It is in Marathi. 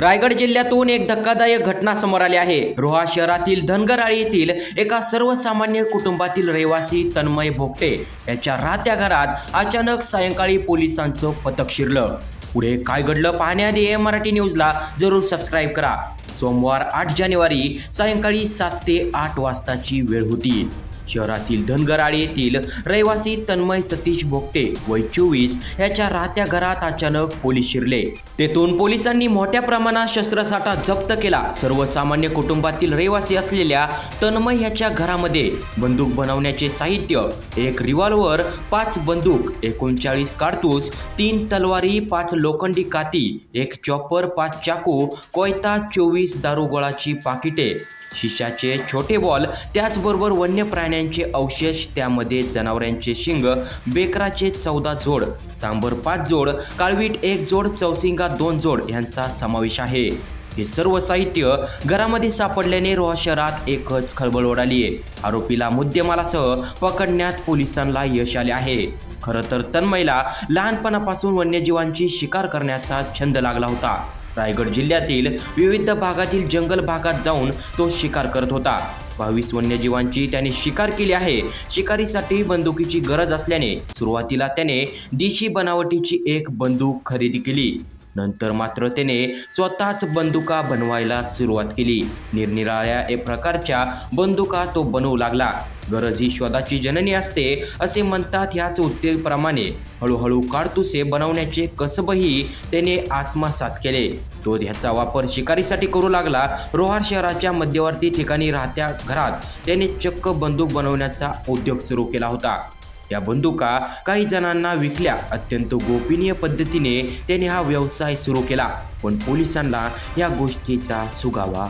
रायगड जिल्ह्यातून एक धक्कादायक घटना समोर आली आहे. रोहा शहरातील धनगराळी येथील एका सर्वसामान्य कुटुंबातील रहिवासी तन्मय भोगटे याच्या राहत्या घरात अचानक सायंकाळी पोलिसांचं पथक शिरलं. पुढे काय घडलं पाहण्याआधी ए मराठी न्यूजला जरूर सबस्क्राईब करा. सोमवार आठ जानेवारी सायंकाळी सात ते आठ वाजताची वेळ होती. शहरातील धनगराळे येथील रहिवासी तन्मय सतीश भोगटे वय चोवीस याच्या राहत्या घरात अचानक पोलीस शिरले. तेथून पोलिसांनी मोठ्या प्रमाणात शस्त्रसाठा जप्त केला. सर्वसामान्य कुटुंबातील रहिवासी असलेल्या तन्मय याच्या घरामध्ये बंदूक बनवण्याचे साहित्य एक रिव्हॉल्वर पाच बंदूक एकोणचाळीस कारतूस तीन तलवारी पाच लोखंडी काती एक चॉपर पाच चाकू कोयता चोवीस दारुगोळाची पाकिटे शिशाचे छोटे बॉल त्याचबरोबर वन्य प्राण्यांचे अवशेष त्यामध्ये जनावरांचे शिंग बेकराचे चौदा जोड सांबर पाच जोड काळवीट एक जोड चौसिंगा दोन जोड यांचा समावेश आहे. हे सर्व साहित्य घरामध्ये सापडल्याने रोहा शहरात एकच खळबळ उडाली आहे आरोपीला मुद्देमालासह पकडण्यात पोलिसांना यश आले आहे. खरं तर तन्मयला लहानपणापासून वन्यजीवांची शिकार करण्याचा छंद लागला होता. रायगड जिल्ह्यातील विविध भागातील जंगल भागात जाऊन तो शिकार करत होता. बावीस वन्यजीवांची त्याने शिकार केली आहे. शिकारीसाठी बंदुकीची गरज असल्याने सुरुवातीला त्याने देशी बनावटीची एक बंदूक खरेदी केली. नंतर मात्र त्याने स्वतःच बंदुका बनवायला सुरुवात केली. निरनिराळ्या प्रकारच्या बंदुका तो बनवू लागला. गरज ही शोधाची जननी असते असे म्हणतात ह्याच उत्तेप्रमाणे हळूहळू काडतुसे बनवण्याचे कसबही त्याने आत्मसात केले. तो ह्याचा वापर शिकारीसाठी करू लागला. रोहार शहराच्या मध्यवर्ती ठिकाणी राहत्या घरात त्याने चक्क बंदूक बनवण्याचा उद्योग सुरू केला होता. या बंदुका काही जणांना विकल्या. अत्यंत गोपनीय पद्धतीने त्याने हा व्यवसाय सुरू केला. पण पोलिसांना या गोष्टीचा सुगावा